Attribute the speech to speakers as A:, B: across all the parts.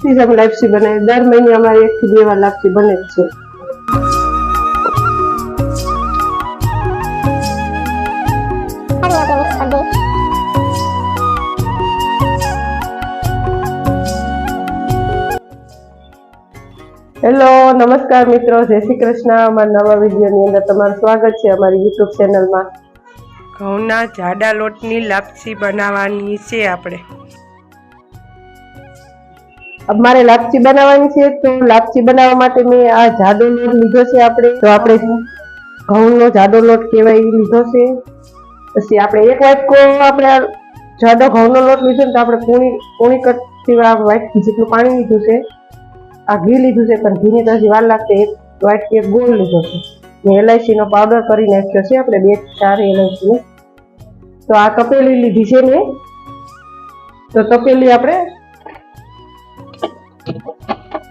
A: અમે લાપસી બનાવી દર મહિને અમારે એક થી બે વાર લાપસી બને જ છે. હેલો, નમસ્કાર મિત્રો. જય શ્રી કૃષ્ણ. અમારા નવા વિડીયોની અંદર તમારું સ્વાગત છે અમારી યુટ્યુબ ચેનલમાં
B: ઘઉંના જાડા લોટની લાપસી બનાવવાની છે આપણે.
A: અમારે લાપસી બનાવવાની છે, તો લાપસી બનાવવા માટે મેં આ જાડો લોટ લીધો છે આપણે. તો આપણે ઘઉંનો જાડો લોટ કહેવાય લીધો છે. પછી આપણે એક વાટકો આપણે જાડો ઘઉંનો લોટ લીધો ને તો આપણે પૂણી પૂણી કટથી વાટકી જેટલું પાણી લીધું છે. આ ઘી લીધું છે, પણ ઘીની તો વાર લાગશે. એક વાટકી એક ગોળ લીધો છે. ને એલઆઈસીનો પાવડર કરી નાખ્યો છે, આપણે બે ચાર એલાયચીનો તો આ તપેલી લીધી છે મેં. તો તપેલી આપણે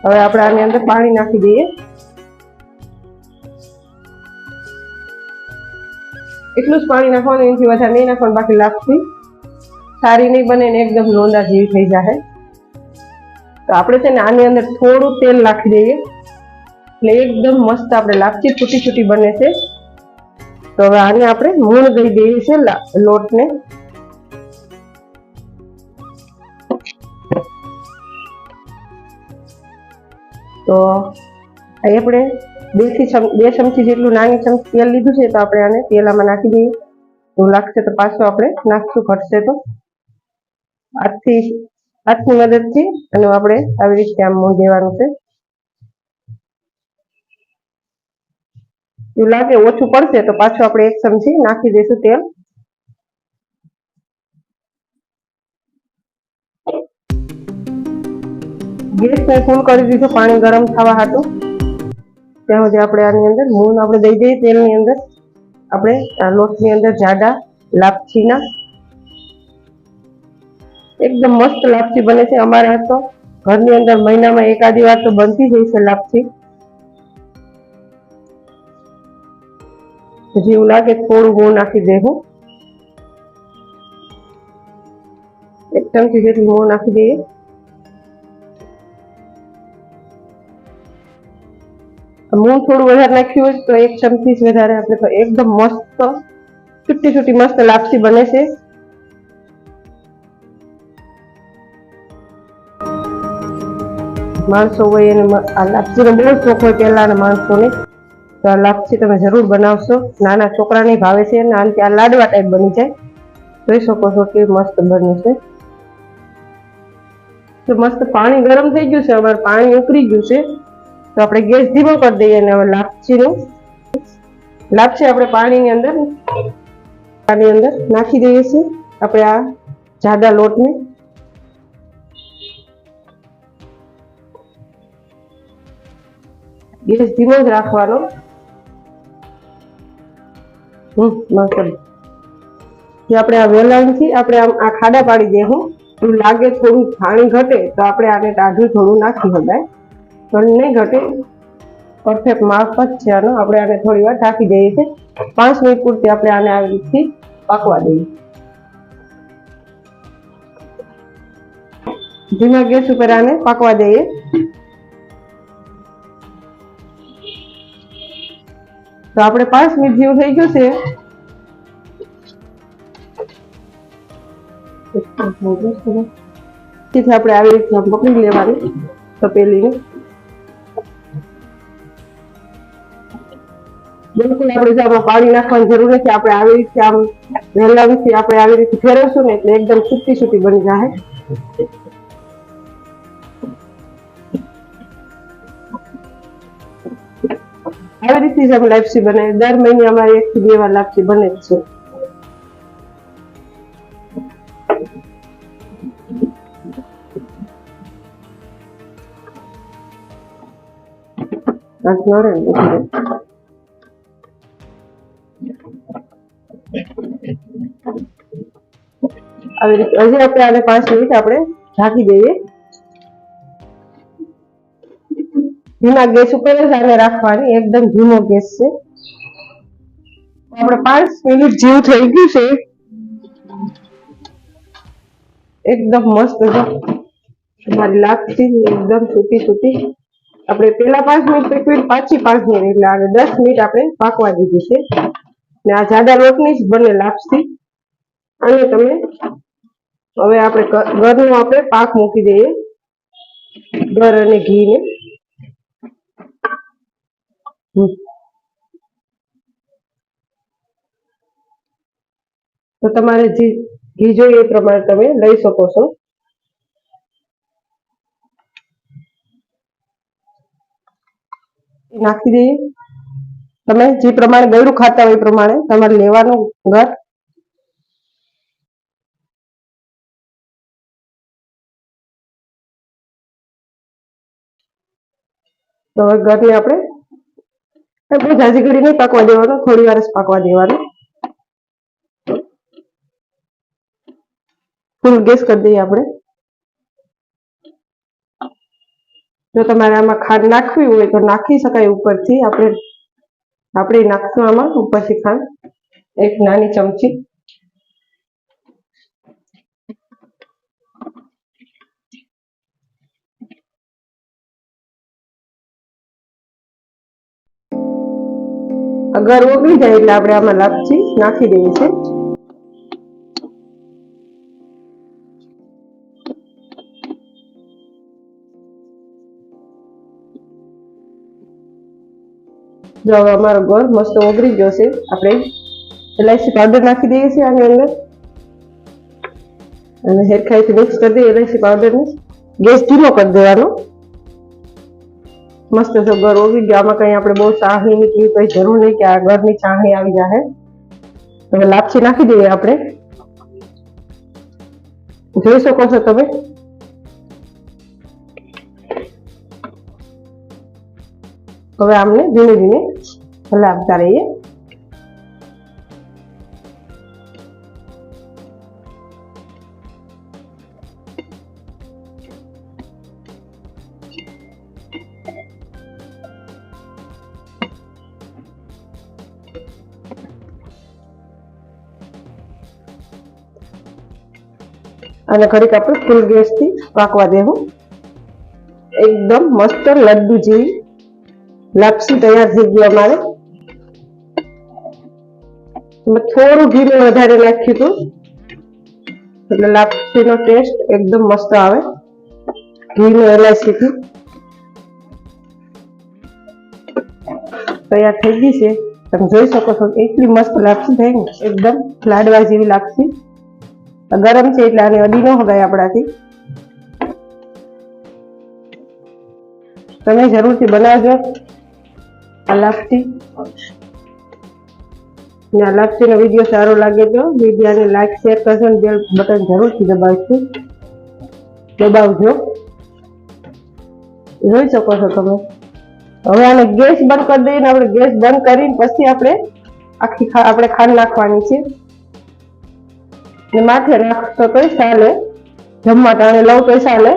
A: હવે આપણે આની અંદર પાણી નાખી દઈએ. એટલું જ પાણી નાખવાનું, એનાથી વધારે નહીં નાખવાનું, બાકી લાપસી સારી નહીં બને એકદમ લોંદા જેવી થઈ જાય તો આપણે છે ને આની અંદર થોડું તેલ નાખી દઈએ. એટલે એકદમ મસ્ત આપણે લાપસી છૂટી છૂટી બને છે. તો હવે આને આપણે મૂણ દઈ દઈએ છે લા- લોટને. તો અહીં આપણે બેથી ચમ- બે ચમચી જેટલું નાની ચમચી તેલ લીધું છે, તો આપણે આને તેલ આમાં નાખી દઈએ. એવું લાગશે તો પાછું આપણે નાખશું ઘટશે તો. હાથથી, હાથની મદદથી અને આપણે આવી રીતે આમ મૂળ દેવાનું છે. એવું લાગે ઓછું પડશે તો પાછું આપણે એક ચમચી નાખી દઈશું તેલ. ગેસ ને ફૂલ કરી દીધું, પાણી ગરમ થવા હતું ત્યાં સુધી આપણે આની અંદર મૂન આપણે દઈ દઈએ તેલની અંદર. આપણે લોટની અંદર જાડા લાપસીના એકદમ મસ્ત લાપસી બને છે. અમારે તો ઘરની અંદર મહિનામાં એકાદી વાર તો બનતી જ છે લાપસી જેવું લાગે થોડું હું નાખી દેવું. એક ચમચી જેટલું હું નાખી દઈએ. મૂળ થોડું વધારે નાખ્યું હોય તો એક ચમચી જ વધારે આપણે એકદમ મસ્ત, છૂટી છૂટી મસ્ત લાપસી બને છે. માણસો હોય એને આ લાપસીનો બહુ શોખ હોય પહેલાના માણસોને. તો આ લાપસી તમે જરૂર બનાવશો. નાના છોકરાને ભાવે છે અને આનાથી આ લાડવા ટાઈપ બની જાય. જોઈ શકો છો કે મસ્ત બને છે. તો મસ્ત પાણી ગરમ થઈ ગયું છે. અમારે પાણી ઉકળી ગયું છે. તો આપણે ગેસ ધીમો કરી દઈએ અને હવે લાપસીનું લાપસી આપણે પાણીની અંદર પાણી અંદર નાખી દઈએ છીએ. આપણે આ જાડા લોટને ગેસ ધીમો જ રાખવાનો. હમ મસ્ત જે આપણે આ વેલણથી આપણે આમ આ ખાડા પાડી દેવું એવું લાગે થોડું પાણી ઘટે તો આપણે આને ટાઢું થોડું નાખી શકાય. નહીં ઘટે. પરફેક્ટ માપ જ છે આનો. આપણે આને થોડી વાર ઢાંકી દઈએ છીએ પાંચ મિનિટ પૂરતી આપણે આને આવી રીતથી પાકવા દઈએ. ધીમા ગેસ ઉપર આને પાકવા દઈએ. તો આપણે પાંચ મિનિટ જેવું થઈ ગયું છે. તેથી આપણે આવી રીતના પકડી લેવાની તપેલીને. બિલકુલ આપણે જે આમાં પાણી નાખવાની જરૂર નથી, આપણે આવી રીતે આમ વહેલાવીથી આપણે આવી રીતે ફેરવશું ને એટલે એકદમ છૂટી છૂટી બની જાય. આવી રીતે જ અમે લાપસી બનાવી દર મહિને અમારે એક થી બે વાર લાપસી બને જ છે. That's not ને? આવી રીતે, હજી આપણે આને પાંચ મિનિટ આપણે ઢાંકી દઈએ. ધીમા ગેસ ઉપર જ રાખવાની, એકદમ ધીમો ગેસ છે. આપણે પાંચ મિનિટ જેવું થઈ ગયું છે. એકદમ મસ્ત જો. મારી લાપસી એકદમ છૂટી છૂટી. આપણે પેલા પાંચ મિનિટ પકવી પાછી પાંચ મિનિટ, એટલે આને દસ મિનિટ આપણે પાકવા દીધી છે. ને આ જાડા લોટની જ બને લાપસી. અને તમે હવે આપણે ઘરનો આપણે પાક મૂકી દઈએ. ઘર અને ઘીને. તો તમારે જે ઘી જોઈએ એ પ્રમાણે તમે લઈ શકો છો. નાખી દઈએ. તમે જે પ્રમાણે ગળું ખાતા હોય એ પ્રમાણે તમારે લેવાનું ઘર તો હવે ઘરને આપણે બહુ ઝાઝી ઘડી નહીં પાકવા દેવાનું, થોડી વાર જ પાકવા દેવાનું. ફૂલ ગેસ કરી દઈએ આપણે. જો તમારે આમાં ખાંડ નાખવી હોય તો નાખી શકાય ઉપરથી. આપણે આપણે નાખશું આમાં ઉપરથી ખાંડ. એક નાની ચમચી. અગર ઓગળી જાય એટલે આપણે આમાં લાપસી નાખી દઈએ છીએ જો હવે અમારો ગોળ મસ્ત ઓગળી ગયો છે, આપણે ઇલાયચી પાવડર નાખી દઈએ છીએ આની અંદર. અને હેરખાઈથી મિક્સ કરી દઈએ ઇલાયચી પાવડરને. ગેસ ધીમો કરી દેવાનો. મસ્ત જો ગળ ઓગળી ગયો આમાં કઈ આપણે બહુ ચાહણીની કે કઈ જરૂર નહીં કે આ ગળની ચાહણી આવી જાય હવે લાપસી નાખી દઈએ આપણે જોઈ શકો છો તમે? હવે આમને ધીમે ધીમે હલાવતા રહીએ. અને ઘડીક આપણે ફૂલ ગેસથી પાકવા દેવું. એકદમ મસ્ત લડ્ડુ જેવી લાપસી તૈયાર થઈ ગયું અમારે. થોડું ઘી વધારે નાખ્યું હતું. એટલે લાપસીનો ટેસ્ટ એકદમ મસ્ત આવે. ઘી એલાયસીથી તૈયાર થઈ ગઈ છે. તમે જોઈ શકો છો, એટલી મસ્ત લાપસી થઈ ને, એકદમ લાડવા જેવી લાપસી. ગરમ છે એટલે આને અડી ન હગાય આપણાથી. તમે જરૂરથી બનાવજો. આ લાપસી ને વીડિયો સારો લાગે તો વિડીયોને લાઈક શેર કરજો અને બેલ બટન જરૂરથી દબાવશો દબાવજો. જોઈ શકો છો તમે. હવે આને ગેસ બંધ કરી દઈએ આપણે ગેસ બંધ કરીને પછી આપણે આખી આપણે ખાંડ નાખવાની છે. ને માથે નાખશો તોય ચાલે. જમવા ટાણે લઉં તોય ચાલે.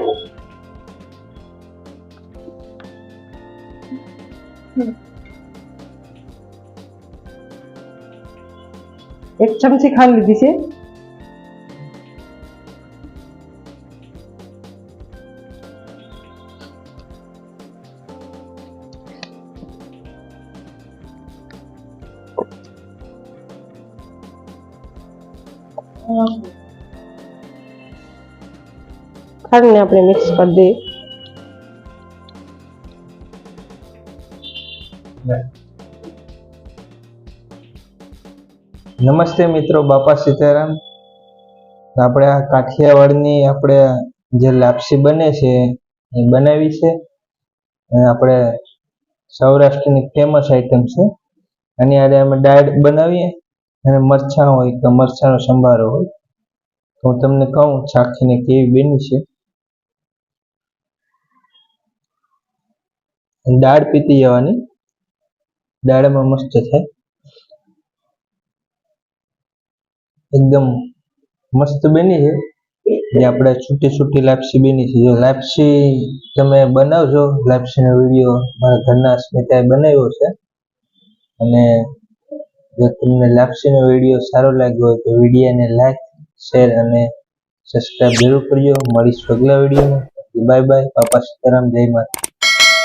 A: એક ચમચી ખાંડ લીધી છે. ખાંડને આપણે મિક્સ કરી દઈએ.
C: નમસ્તે મિત્રો, બાપા સીતારામ. આપણે આ કાઠિયાવાડની આપણે જે લાપસી બને છે, એ બનાવી છે. આપણે સૌરાષ્ટ્રની ફેમસ આઈટમ છે. અને આડે અમે દાળ બનાવીએ. અને મરચાં હોય તો મરચાંનો સંભારો હોય, તો હું તમને કહું ચાખીને કેવી બની છે. દાળ પીતી જવાની, દાળમાં મસ્ત થાય એકદમ મસ્ત બની છે. જે આપણે છૂટી છૂટી લાપસી બની છે. જો લાપસી તમે બનાવજો, લાપસીનો વીડિયો મારા ઘરના સ્મિતાએ બનાવ્યો છે. અને જો તમને લાપસીનો વીડિયો સારો લાગ્યો હોય તો વિડીયોને લાઈક શેર અને સબસ્ક્રાઈબ જરૂર કરજો. મળીશું અગલા વિડીયોમાં. Bye bye. પાપા સીતારામ. જય માતા